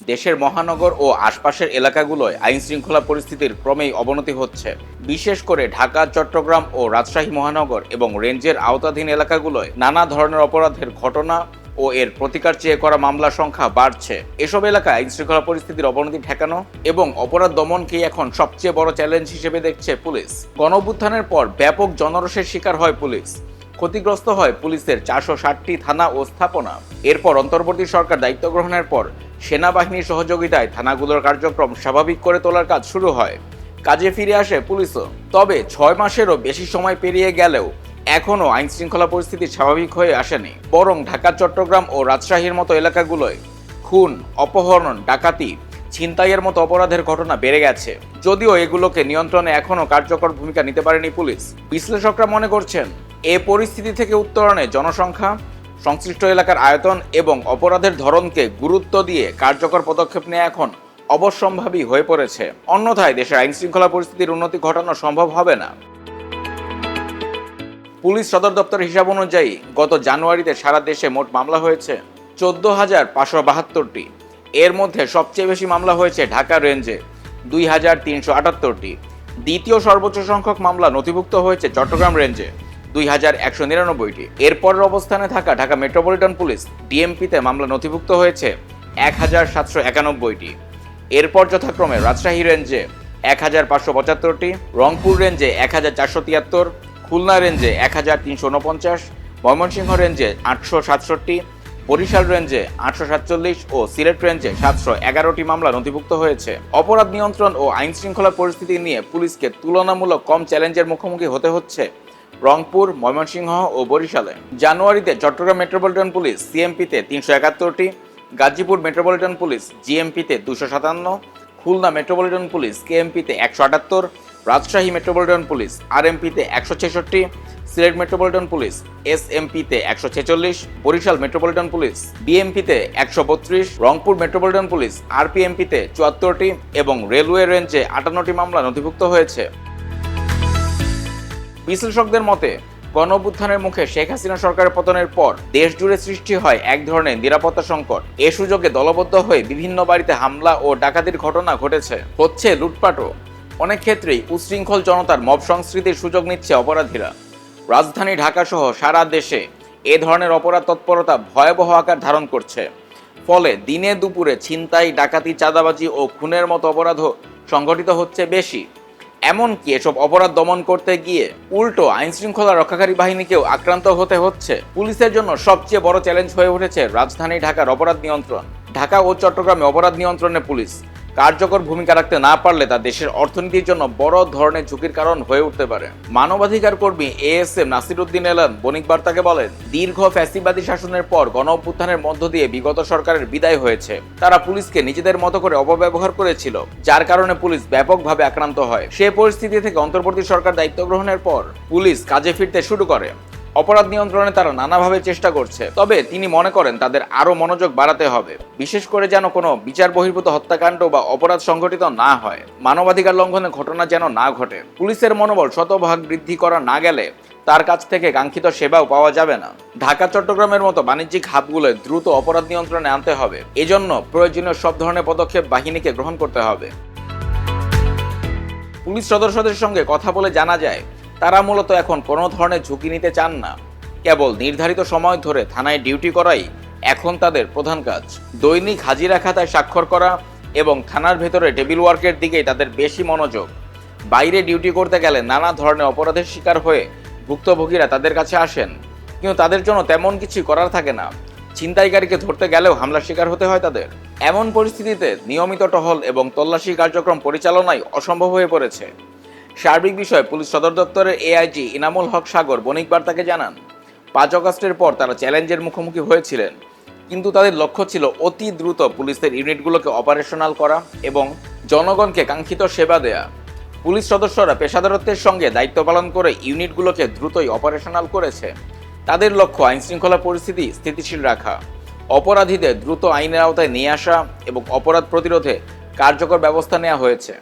দেশের মহানগর ও আশপাশের এলাকাগুলোয় আইন শৃঙ্খলা পরিস্থিতির ক্রমেই অবনতি হচ্ছে। বিশেষ করে ঢাকা, চট্টগ্রাম ও রাজশাহী মহানগর এবং রেঞ্জের আওতাধীন এলাকাগুলোয় নানা ধরনের অপরাধের ঘটনা ও এর প্রতিকার চেয়ে করা মামলার সংখ্যা বাড়ছে। এসব এলাকায় আইন শৃঙ্খলা পরিস্থিতির অবনতি ঠেকানো এবং অপরাধ দমনকেই এখন সবচেয়ে বড় চ্যালেঞ্জ হিসেবে দেখছে পুলিশ। গণঅভ্যুত্থানের পর ব্যাপক জনরোষের শিকার হয় পুলিশ। ক্ষতিগ্রস্ত হয় পুলিশের চারশো ষাটটি থানা ও স্থাপনা। এরপর অন্তর্বর্তী সরকার দায়িত্ব গ্রহণের পর সেনাবাহিনীর সহযোগিতায় থানাগুলোর কার্যক্রম স্বাভাবিক করে তোলার কাজ শুরু হয়। কাজে ফিরে আসে পুলিশও। তবে ছয় মাসেরও বেশি সময় পেরিয়ে গেলেও এখনও আইন শৃঙ্খলা পরিস্থিতি স্বাভাবিক হয়ে আসেনি। বরং ঢাকা, চট্টগ্রাম ও রাজশাহীর মতো এলাকাগুলোয় খুন, অপহরণ, ডাকাতি, ছিনতাইয়ের মতো অপরাধের ঘটনা বেড়ে গেছে। যদিও এগুলোকে নিয়ন্ত্রণে এখনও কার্যকর ভূমিকা নিতে পারেনি পুলিশ। বিশ্লেষকরা মনে করছেন, এ পরিস্থিতি থেকে উত্তরণে জনসংখ্যা সংশ্লিষ্ট এলাকার আয়তন এবং অপরাধের ধরনকে গুরুত্ব দিয়ে কার্যকর পদক্ষেপ নেওয়া এখন অবশ্যম্ভাবী হয়ে পড়েছে। অন্যথায় দেশের আইন শৃঙ্খলা পরিস্থিতির উন্নতি ঘটানো সম্ভব হবে না। পুলিশ সদর দপ্তরের হিসাব অনুযায়ী গত জানুয়ারিতে সারা দেশে মোট মামলা হয়েছে চোদ্দ হাজার পাঁচশো বাহাত্তরটি। এর মধ্যে সবচেয়ে বেশি মামলা হয়েছে ঢাকা রেঞ্জে দুই হাজার তিনশো আটাত্তরটি। দ্বিতীয় সর্বোচ্চ সংখ্যক মামলা নথিভুক্ত হয়েছে চট্টগ্রাম রেঞ্জে। দুই হাজার একশো নিরানব্বইটি। অবস্থানে থাকা ঢাকা মেট্রোপলিটন পুলিশ ডিএমপিতে মামলা নথিভুক্ত হয়েছে এক হাজার সাতশো একানব্বইটি। এরপর যথাক্রমে রাজশাহী রেঞ্জে এক হাজার পাঁচশো পঁচাত্তরটি, রংপুর রেঞ্জে এক হাজার চারশো তিয়াত্তর, খুলনা রেঞ্জে এক হাজার তিনশো উনপঞ্চাশ, ময়মনসিংহ রেঞ্জে আটশো সাতষট্টি, বরিশাল রেঞ্জে আটশো সাতচল্লিশ ও সিলেট রেঞ্জে সাতশো এগারোটি মামলা নথিভুক্ত হয়েছে। অপরাধ নিয়ন্ত্রণ ও আইন শৃঙ্খলা পরিস্থিতি নিয়ে পুলিশকে তুলনামূলক কম চ্যালেঞ্জের মুখোমুখি হতে হচ্ছে। রংপুর, ময়মনসিংহ ও বরিশালে। জানুয়ারিতে চট্টগ্রাম মেট্রোপলিটন পুলিশ সিএমপিতে তিনশো একাত্তরটি, গাজীপুর মেট্রোপলিটন পুলিশ জিএমপিতে দুশো সাতান্ন, খুলনা মেট্রোপলিটন পুলিশ কেএমপিতে একশো আটাত্তর, রাজশাহী মেট্রোপলিটন পুলিশ আরএমপিতে একশো ছেষট্টি, সিলেট মেট্রোপলিটন পুলিশ এসএমপিতে একশো ছেচল্লিশ, বরিশাল মেট্রোপলিটন পুলিশ বিএমপিতে একশো বত্রিশ, রংপুর মেট্রোপলিটন পুলিশ আরপিএমপিতে চুয়াত্তরটি এবং রেলওয়ে রেঞ্জে আটান্নটি মামলা নথিভুক্ত হয়েছে। বিশ্লেষকদের মতে গণ মুখে শেখ হাসিনা সরকারের পতনের পর দেশ জুড়ে সৃষ্টি হয় এক ধরনের নিরাপত্তা সংকট। এ সুযোগে দলবদ্ধ হয়ে বিভিন্ন বাড়িতে হামলা ও ডাকাতির ঘটনা ঘটেছে। হচ্ছে লুটপাটও। অনেক ক্ষেত্রেই উশৃঙ্খল জনতার মব সংস্কৃতির সুযোগ নিচ্ছে অপরাধীরা। রাজধানী ঢাকা সহ সারা দেশে এ ধরনের অপরাধ তৎপরতা ভয়াবহ আকার ধারণ করছে। ফলে দিনে দুপুরে ছিনতাই, ডাকাতি, চাঁদাবাজি ও খুনের মতো অপরাধও সংঘটিত হচ্ছে বেশি। এমনকি এসব অপরাধ দমন করতে গিয়ে উল্টো আইন শৃঙ্খলা রক্ষাকারী বাহিনীকেও আক্রান্ত হতে হচ্ছে? পুলিশের জন্য সবচেয়ে বড় চ্যালেঞ্জ হয়ে উঠেছে রাজধানী ঢাকার অপরাধ নিয়ন্ত্রণ। ঢাকা ও চট্টগ্রামে অপরাধ নিয়ন্ত্রণে পুলিশ। কার্যকর ভূমিকা রাখতে না পারলে তা দেশের অর্থনীতির জন্য বড় ধরনের ঝুঁকির কারণ হয়ে উঠতে পারে। মানবাধিকার কর্মী এ এস এম নাসিরুদ্দিন এলান বণিক বার্তাকে বলেন, দীর্ঘ ফ্যাসিবাদী শাসনের পর গণ অভ্যুত্থানের মধ্য দিয়ে বিগত সরকারের বিদায় হয়েছে। তারা পুলিশকে নিজেদের মতো করে অপব্যবহার করেছিল, যার কারণে পুলিশ ব্যাপকভাবে আক্রান্ত হয়। সে পরিস্থিতি থেকে অন্তর্বর্তী সরকার দায়িত্ব গ্রহণের পর পুলিশ কাজে ফিরতে শুরু করে। অপরাধ নিয়ন্ত্রণে তারা নানাভাবে চেষ্টা করছে। তবে তিনি মনে করেন, তাদের আরও মনোযোগ বাড়াতে হবে। বিশেষ করে যেন কোনো বিচার বহির্ভূত হত্যাকাণ্ড বা অপরাধ সংঘটিত না হয়। মানবাধিকার লঙ্ঘনের ঘটনা যেন না ঘটে। পুলিশের মনোবল শতভাগ বৃদ্ধি করা না গেলে তার কাছ থেকে কাঙ্ক্ষিত সেবাও পাওয়া যাবে না। ঢাকা, চট্টগ্রামের মতো বাণিজ্যিক হাবগুলোয় দ্রুত অপরাধ নিয়ন্ত্রণে আনতে হবে। এজন্য প্রয়োজনীয় সব ধরনের পদক্ষেপ বাহিনীকে গ্রহণ করতে হবে। পুলিশ সদস্যদের সঙ্গে কথা বলে জানা যায় তারা মূলত এখন কোনো ধরনের ঝুঁকি নিতে চান না। কেবল নির্ধারিত সময় ধরে থানায় ডিউটি করাই এখন তাদের প্রধান কাজ। দৈনিক হাজিরা খাতায় স্বাক্ষর করা এবং থানার ভেতরে টেবিল ওয়ার্কের দিকেই তাদের বেশি মনোযোগ। বাইরে ডিউটি করতে গেলে নানা ধরনের অপরাধের শিকার হয়ে ভুক্তভোগীরা তাদের কাছে আসেন। কিন্তু তাদের জন্য তেমন কিছু করার থাকে না। ছিনতাইকারীকে ধরতে গেলেও হামলার শিকার হতে হয় তাদের। এমন পরিস্থিতিতে নিয়মিত টহল এবং তল্লাশি কার্যক্রম পরিচালনায় অসম্ভব হয়ে পড়েছে। সার্বিক বিষয়ে পুলিশ সদর দপ্তরের এআইজি ইনামুল হক সাগর বণিক বার্তাকে জানান, পাঁচ অগস্টের পর তারা চ্যালেঞ্জের মুখোমুখি হয়েছিলেন, কিন্তু তাদের লক্ষ্য ছিল অতি দ্রুত পুলিশের ইউনিটগুলোকে অপারেশনাল করা এবং জনগণকে কাঙ্ক্ষিত সেবা দেয়া। পুলিশ সদস্যরা পেশাদারত্বের সঙ্গে দায়িত্ব পালন করে ইউনিটগুলোকে দ্রুতই অপারেশনাল করেছে। তাদের লক্ষ্য আইন শৃঙ্খলা পরিস্থিতি স্থিতিশীল রাখা, অপরাধীদের দ্রুত আইনের আওতায় নিয়ে আসা এবং অপরাধ প্রতিরোধে কার্যকর ব্যবস্থা নেওয়া হয়েছে।